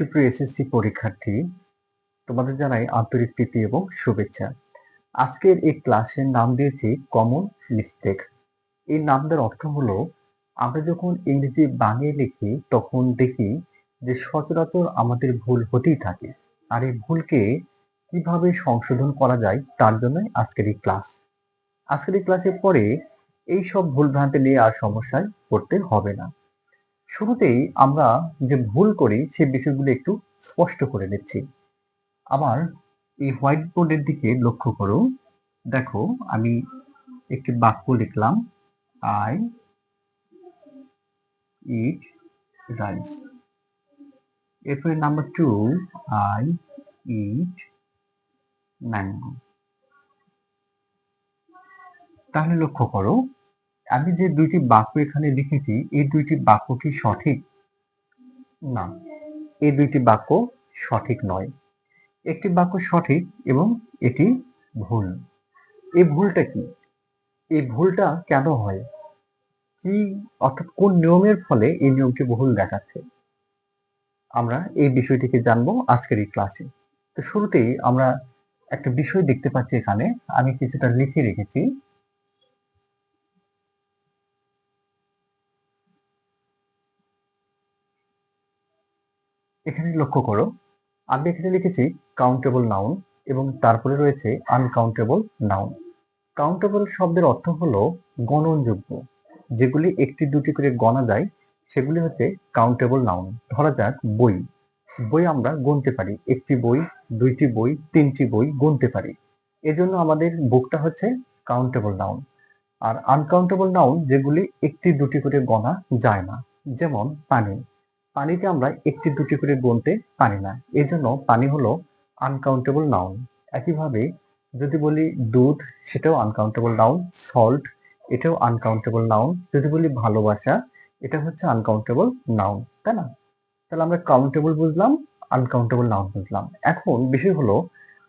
সুপ্রিয় এসএসসি পরীক্ষার্থী, তোমাদের জানাই আন্তরিক প্রীতি এবং শুভেচ্ছা। আজকের এই ক্লাসের নাম দিয়েছি কমন মিস্টেক। এই নামটার অর্থ হলো, আমরা যখন ইংরেজি বানিয়ে লিখি, তখন দেখি যে সচরাচর আমাদের ভুল হতেই থাকে। আর এই ভুলকে কীভাবে সংশোধন করা যায়, তার জন্যই আজকের এই ক্লাস। আজকের এই ক্লাসের পরে এই সব ভুল ভ্রান্তি নিয়ে আর সমস্যায় পড়তে হবে না। শুরুতেই আমরা যে ভুল করি, সেই বিষয়গুলো একটু স্পষ্ট করে নিচ্ছি। আমার এই হোয়াইট বোর্ডের দিকে লক্ষ্য করো দেখো, আমি একটি বাক্য লিখলাম আই ইট রাইস এরপরে number two I eat mango তাহলে লক্ষ্য করো আমি যে দুইটি বাক্য এখানে লিখেছি, এই দুইটি বাক্য কি সঠিক? না, এই দুইটি বাক্য সঠিক নয়। একটি বাক্য সঠিক এবং এটি ভুল। এই ভুলটা কি? এই ভুলটা কেন হয়? কি, অর্থাৎ কোন নিয়মের ফলে এই নিয়মটি ভুল দেখাচ্ছে? আমরা এই বিষয়টিকে জানব আজকের এই ক্লাসে। তো শুরুতেই আমরা একটা বিষয় দেখতে পাচ্ছি এখানে। আমি কিছুটা লিখে রেখেছি। এখানে লক্ষ্য করো, আমি এখানে লিখেছি কাউন্টেবল নাউন এবং তারপরে রয়েছে আনকাউন্টেবল নাউন কাউন্টেবল শব্দের অর্থ হলো গণনযোগ্য, যেগুলি একটি দুটি করে গণা যায়, সেগুলি হচ্ছে কাউন্টেবল নাউন ধরা যাক বই। বই আমরা গুনতে পারি, একটি বই, দুইটি বই, তিনটি বই গুনতে পারি। এজন্য আমাদের বুকটা হচ্ছে কাউন্টেবল নাউন আর আনকাউন্টেবল নাউন যেগুলি একটি দুটি করে গণা যায় না, যেমন পানি। পানিকে আমরা একটি দুটি করে গুনতে পারি না। এই জন্য পানি হলো আনকাউন্টেবল নাউন একইভাবে যদি বলি দুধ, সেটাও আনকাউন্টেবল নাউন সল্ট এটাও আনকাউন্টেবল নাউন যদি বলি ভালোবাসা, এটা হচ্ছে আনকাউন্টেবল নাউন তাই না? তাহলে আমরা কাউন্টেবল বুঝলাম আনকাউন্টেবল নাউন বুঝলাম। এখন বিষয় হলো,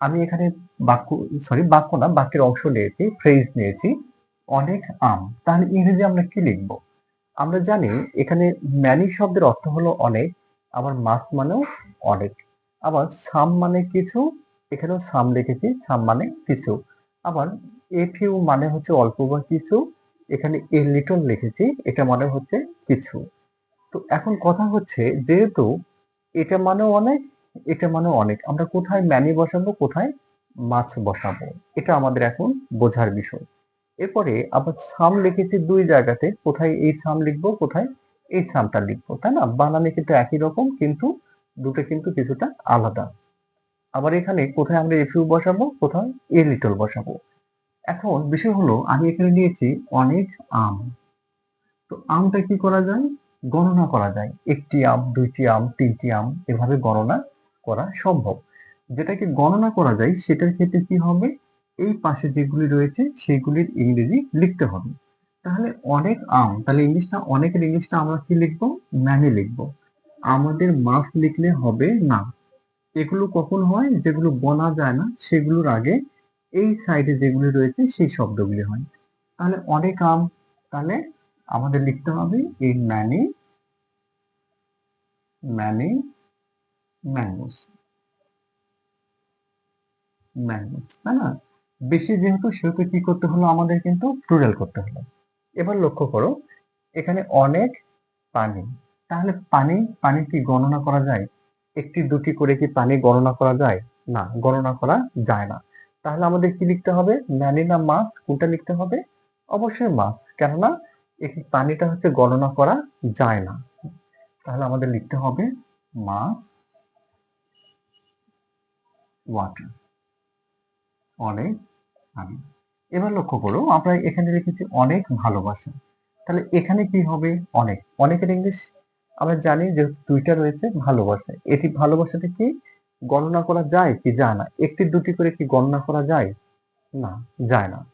আমি এখানে বাক্য সরি বাক্য না, বাক্যের অংশ নিয়েছি ফ্রেজ নিয়েছি, অনেক আম। তাহলে ইংরেজি আমরা কি লিখব? আমরা জানি এখানে ম্যানি শব্দের অর্থ হলো অনেক, আবার মাস মানেও অনেক। আবার সাম মানে কিছু, এখানেও সাম লিখেছি সাম মানে কিছু। আবার এ ফিউ মানে হচ্ছে অল্প বা কিছু, এখানে এ লিটল লিখেছি, এটা মানে হচ্ছে কিছু। তো এখন কথা হচ্ছে যেহেতু এটা মানেও অনেক, এটা মানেও অনেক, আমরা কোথায় ম্যানি বসাবো, কোথায় মাছ বসাবো? এটা আমাদের এখন বোঝার বিষয়। এরপরে আবার সাম লিখেছি দুই জায়গাতে, কোথায় এই সাম লিখব, কোথায় এই সামটা লিখব, তাই না? বানানে কিন্তু একই রকম, কিন্তু দুটো কিন্তু কিছুটা আলাদা। আবার এখানে কোথায় আমরা এফিউ বসাবো, কোথায় এ লিটল বসাবো। এখন বিষয় হলো, আমি এখানে নিয়েছি অনেক আম। তো আমটা কি করা যায়? গণনা করা যায়। একটি আম, দুইটি আম, তিনটি আম, এভাবে গণনা করা সম্ভব। যেটাকে গণনা করা যায়, সেটার ক্ষেত্রে কি হবে? এই পাশে যেগুলি রয়েছে সেগুলির ইংরেজি লিখতে হবে। তাহলে অনেক আম, তাহলে ইংলিশটা, অনেকের ইংলিশটা আমরা কি লিখব? ম্যানে লিখব। আমাদের মাস লিখলে হবে না। এগুলো কখন হয়? যেগুলো বলা যায় না, সেগুলোর আগে এই সাইডে যেগুলি রয়েছে সেই শব্দগুলি হয়। তাহলে অনেক আম, তাহলে আমাদের লিখতে হবে এই ম্যানে ম্যানে ম্যাঙ্গোস ম্যাঙ্গোস তাই না? বেশি যেহেতু, সেহেতু কি করতে হলো? আমাদের কিন্তু প্লুরাল করতে হলো। এবার লক্ষ্য করো, এখানে অনেক পানি। তাহলে পানি পানি কি গণনা করা যায়? একটি, দুটি করে কি পানি গণনা করা যায়? না, গণনা করা যায় না। তাহলে আমাদের কি লিখতে হবে? ম্যানি না মাছ, কোনটা লিখতে হবে? অবশ্যই মাছ, কেননা এই পানিটা হচ্ছে গণনা করা যায় না। তাহলে আমাদের লিখতে হবে মাছ ওয়াটার অনেক আমি। এবার লক্ষ্য করো, আমরা এখানে লিখেছি অনেক ভালোবাসা। তাহলে এখানে কি হবে? অনেক। অনেকের ইংলিশ আমরা জানি যে দুইটা রয়েছে, ভালোবাসা। এটি ভালোবাসাটা কি গণনা করা যায় কি যায় না? একটি দুটি করে কি গণনা করা যায়? না যায় না।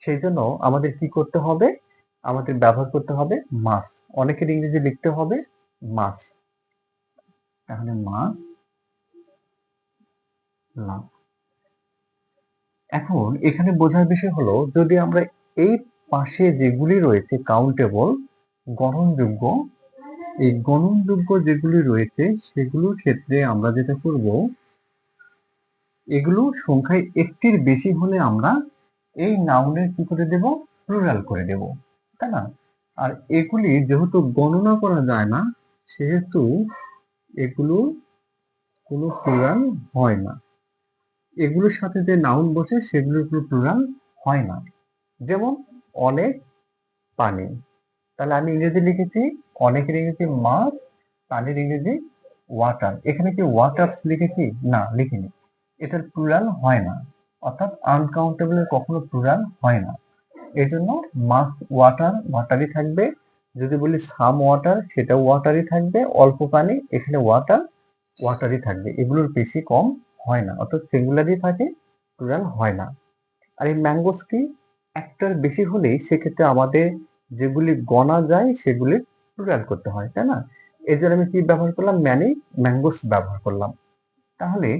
সেই জন্য আমাদের কি করতে হবে? আমাদের ব্যবহার করতে হবে মাস। অনেকের ইংরেজি লিখতে হবে মাস। তাহলে মাস লাভ। এখন এখানে বোঝার বিষয় হলো, যদি আমরা এই পাশে যেগুলি রয়েছে কাউন্টেবল গণনযোগ্য এই গণনযোগ্য যেগুলি রয়েছে সেগুলোর ক্ষেত্রে আমরা যেটা করব, এগুলো সংখ্যায় একটির বেশি হলে আমরা এই নাউনের কি করে দেব? প্লুরাল করে দেব, তাই না? আর এগুলি যেহেতু গণনা করা যায় না, সেহেতু এগুলো কোনো প্লুরাল হয় না। এগুলোর সাথে যে নাউন বসে, সেগুলোর কোনো প্লুরাল হয় না। যেমন, অনেক পানি। তাহলে আমি ইংরেজি লিখেছি, অনেকের ইংরেজি মাছ পানির ইংরেজি ওয়াটার এখানে কি ওয়াটার লিখেছি না, লিখিনি। এটার প্লুরাল হয় না। অর্থাৎ আনকাউন্টেবলের কখনো প্লুরাল হয় না। এই জন্য মাছ ওয়াটার ওয়াটারই থাকবে। যদি বলি সাম ওয়াটার সেটা ওয়াটারই থাকবে। অল্প পানি, এখানে ওয়াটার ওয়াটারই থাকবে। এগুলোর বেশি কম হয় না। অর্থাৎ সিঙ্গুলারই থাকে প্লুরাল হয় না। আর এই ম্যাঙ্গোস কি? একটার বেশি হলেই সেক্ষেত্রে আমাদের যেগুলি গণা যায়, সেগুলি প্লুরাল করতে হয়, তাই না? এই জন্য আমি কি ব্যবহার করলাম? ম্যানি ম্যাঙ্গোস ব্যবহার করলাম। তাহলে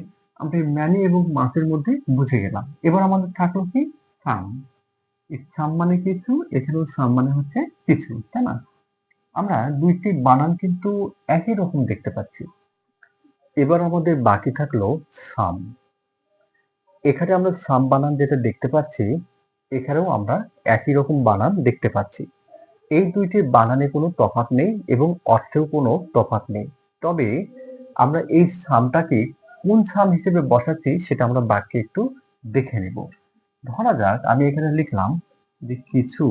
এই ম্যানি এবং মাছের মধ্যে বুঝে গেলাম। এবার আমাদের থাকল কি? সাম সাম মানে কিছু, এখানেও সাম মানে হচ্ছে কিছু, তাই না? আমরা দুইটি বানান কিন্তু একই রকম দেখতে পাচ্ছি। এবার আমাদের বাকি থাকল সাম। এখানে আমরা সাম বানান যেটা দেখতে পাচ্ছি, এখানেও আমরা একই রকম বানান দেখতে পাচ্ছি। এই দুইটি বানানে কোনো তফাৎ নেই এবং অর্থেও কোনো তফাৎ নেই। তবে আমরা এই সামটাকে কোন সাম হিসেবে বসাচ্ছি সেটা আমরা বাক্যে একটু দেখে নেব। ধরা যাক, আমি এখানে লিখলাম যে কিছু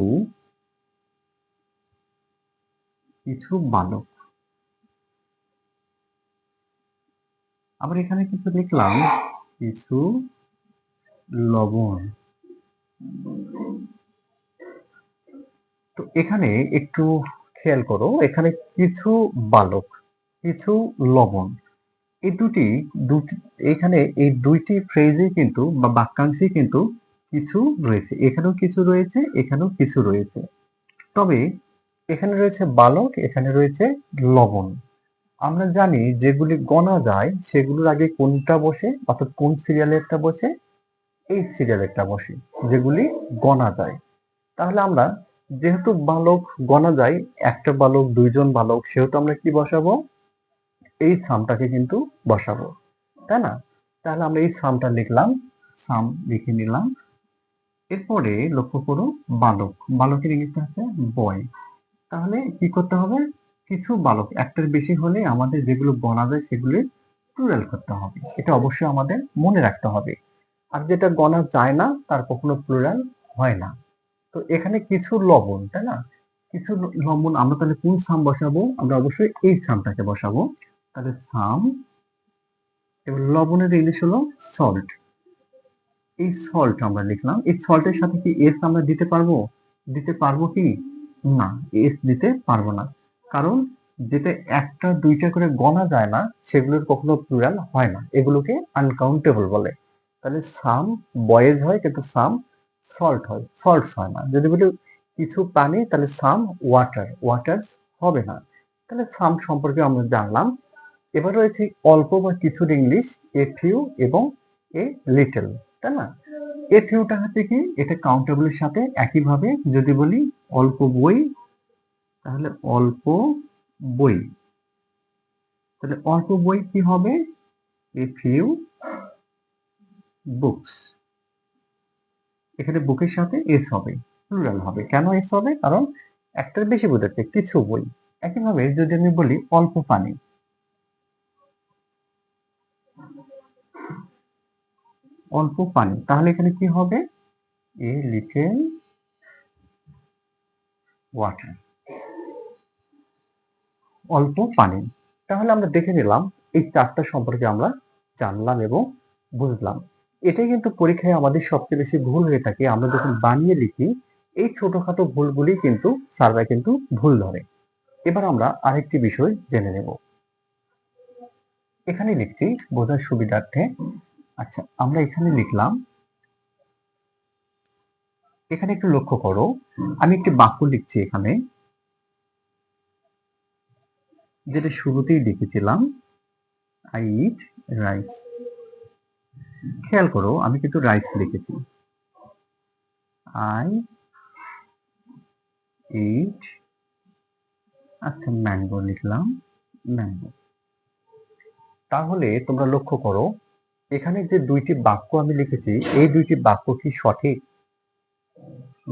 কিছু বালক। আবার এখানে কিছু দেখলাম কিছু লবণ। তো এখানে একটু খেয়াল করো, এখানে কিছু বালক, কিছু লবণ। এই দুটি দুটি, এখানে এই দুইটি ফ্রেজে কিন্তু বা বাক্যাংশে কিন্তু কিছু রয়েছে। এখানেও কিছু রয়েছে, এখানেও কিছু রয়েছে। তবে এখানে রয়েছে বালক, এখানে রয়েছে লবণ। আমরা জানি যেগুলি গণা যায়, সেগুলোর আগে কোনটা বসে? অর্থাৎ কোন সিরিয়ালেরটা বসে? এই সিরিয়ালেরটা বসে, যেগুলি গণা যায়। তাহলে আমরা যেহেতু বালক গণা যায়, একটা বালক, দুইজন বালক, সেহেতু আমরা কি বসাবো? এই সামটাকে কিন্তু বসাবো, তাই না? তাহলে আমরা এই সামটা লিখলাম সাম লিখে নিলাম। এরপরে লক্ষ্য করো, বালক। বালকের ইংলিশটা হচ্ছে বয় তাহলে কি করতে হবে? কিছু বালক একটার বেশি হলে আমাদের যেগুলো গণা যায় সেগুলি প্লুরাল করতে হবে। এটা অবশ্যই আমাদের মনে রাখতে হবে। আর যেটা গণা যায় না, তার কখনো প্লুরাল হয় না। তো এখানে কিছু লবণ, তাই না? কিছু লবণ আমরা তাহলে কোন সাম বসাবো? আমরা অবশ্যই এই সামটাকে বসাবো। তাহলে সাম এবং লবণের ইংলিশ হলো সল্ট এই সল্ট আমরা লিখলাম। এই সল্টের সাথে কি এস আমরা দিতে পারব? দিতে পারব কি? না এস দিতে পারব না। কারণ যেটা একটা, দুইটা করে গণা যায় না, সেগুলোর কখনো প্লুরাল হয় না। এগুলোকে আনকাউন্টেবল বলে। তাহলে সাম বয়েজ হয়, কিন্তু সাম সল্ট হয়। সল্টস হয় না। যদি বলি কিছু পানি তাহলে সাম ওয়াটার ওয়াটার হবে না। তাহলে সাম সম্পর্কে আমরা জানলাম। এবার রয়েছে অল্প বা কিছুর ইংলিশ এ ফিউ এবং এ লিটল তাই না? এ ফিউটা হচ্ছে কি? এটা কাউন্টেবলের সাথে একইভাবে যদি বলি অল্প বই তাহলে অল্প বই। তাহলে অল্প বই কি হবে? এ ফিউ বুকস এখানে বুকের সাথে এস হবে প্লুরাল হবে। কেন এস হবে? কারণ একটার বেশি বোঝাচ্ছে কিছু বই। একইভাবে যদি আমি বলি অল্প পানি। অল্প পানি। তাহলে এখানে কি হবে? এ লিটেল ওয়াটার অল্প পানি। তাহলে আমরা দেখে নিলাম এই চারটা সম্পর্কে আমরা জানলাম এবং বুঝলাম। এটাই কিন্তু পরীক্ষায় আমাদের সবচেয়ে বেশি ভুল হয়ে থাকে। আমরা যখন বানিয়ে লিখি, এই ছোটখাটো ভুলগুলি কিন্তু স্যাররা কিন্তু ভুল ধরে। এবার আমরা আরেকটি বিষয় জেনে নেব। এখানে লিখছি, বোঝার সুবিধার্থে। আচ্ছা আমরা এখানে লিখলাম, এখানে একটু লক্ষ্য করো, আমি একটি বাক্য লিখছি এখানে। যেটা শুরুতেই দেখেছিলাম আই ইট রাইস খেয়াল করো, আমি কিন্তু রাইস লিখেছি। আই ইট আচ্ছা ম্যাঙ্গো লিখলাম ম্যাঙ্গো তাহলে তোমরা লক্ষ্য করো, এখানে যে দুইটি বাক্য আমি লিখেছি, এই দুইটি বাক্য কি সঠিক?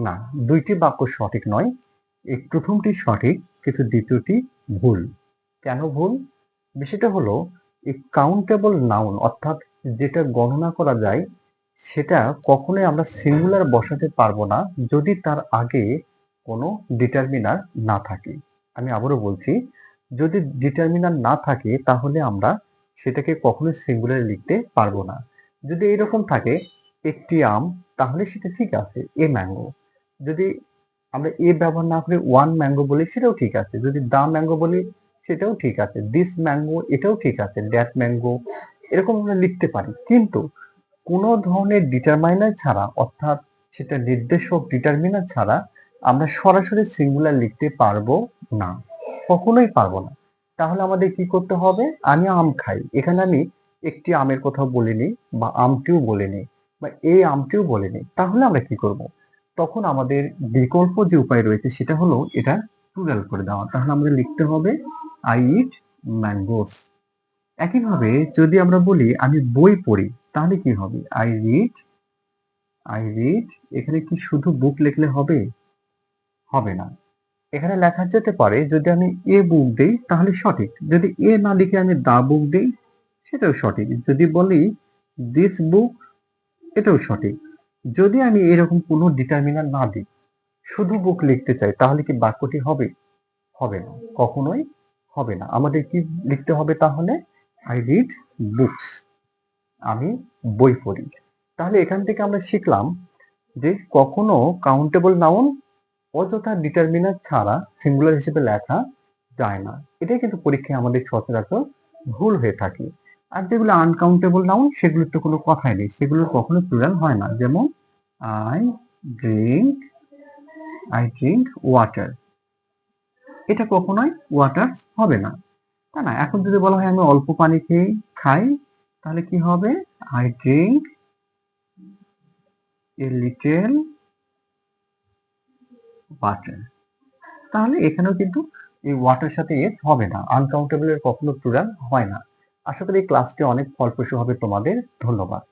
না, দুইটি বাক্য সঠিক নয়। এই প্রথমটি সঠিক, কিন্তু দ্বিতীয়টি ভুল। কেন ভুল? বিষয়টা হলো কাউন্টেবল নাউন অর্থাৎ যেটা গণনা করা যায়, সেটা কখনোই আমরা সিঙ্গুলার বসাতে পারব না যদি তার আগে কোনো ডিটারমিনার না থাকে। আমি আবারও বলছি, যদি ডিটারমিনার না থাকে, তাহলে আমরা সেটাকে কখনোই সিঙ্গুলার লিখতে পারব না। যদি এরকম থাকে, একটি আম, তাহলে সেটা ঠিক আছে, এ ম্যাঙ্গো যদি আমরা এ ব্যবহার না করে ওয়ান ম্যাঙ্গো বলি, সেটাও ঠিক আছে। যদি দা ম্যাঙ্গো বলি সেটাও ঠিক আছে। দিস ম্যাঙ্গো এটাও ঠিক আছে দ্যাট ম্যাঙ্গো এরকম আমরা লিখতে পারি। কিন্তু কোনো ধরনের ডিটারমাইনার ছাড়া, অর্থাৎ সেটা নির্দেশক ডিটারমিনার ছাড়া আমরা সরাসরি সিঙ্গুলার লিখতে পারব না, কখনোই পারব না। তাহলে আমাদের কি করতে হবে? আমি আম খাই। এখানে আমি একটি আমের কথা বলিনি বা আমটিও বলিনি বা এই আমটিও বলিনি। তাহলে আমরা কি করব? তখন আমাদের বিকল্প যে উপায় রয়েছে সেটা হলো এটা প্লুরাল করে দেওয়া। তাহলে আমাদের লিখতে হবে আই ইট ম্যাঙ্গোস একইভাবে যদি আমরা বলি আমি বই পড়ি, তাহলে কি হবে? আই রিড আই রিড এখানে কি শুধু বুক লিখলে হবে? হবে না। এখানে লেখা যেতে পারে, যদি আমি এ বুক দেই, তাহলে সঠিক। যদি এ না লিখে আমি দা বুক দিই, সেটাও সঠিক। যদি বলি দিস বুক এটাও সঠিক। যদি আমি এরকম কোনো ডিটারমিনার না দিই, শুধু বুক লিখতে চাই, তাহলে কি বাক্যটি হবে? হবে না। কখনোই হবে না। আমাদের কি লিখতে হবে তাহলে? আই রিড বুকস আমি বই পড়ি। তাহলে এখান থেকে আমরা শিখলাম যে কখনো কাউন্টেবল নাউন অযথা ডিটারমিনার ছাড়া সিঙ্গুলার হিসেবে লেখা যায় না। এটাই কিন্তু পরীক্ষায় আমাদের সচরাচর ভুল হয়ে থাকে। আর যেগুলো আনকাউন্টেবল নাউন সেগুলোর তো কোনো কথাই নেই। সেগুলো কখনো প্লুরাল হয় না। যেমন I drink I drink water এটা কখনোই ওয়াটার হবে না। তা না? এখন যদি বলা হয় আমি অল্প পানি খেয়ে খাই, তাহলে কি হবে? I drink a little water তাহলে এখানেও কিন্তু এই ওয়াটার সাথে এস হবে না। আনকাউন্টেবল এর কখনো প্লুরাল হয় না। আশা করি এই ক্লাসটি অনেক ফলপ্রসূ হবে তোমাদের। ধন্যবাদ।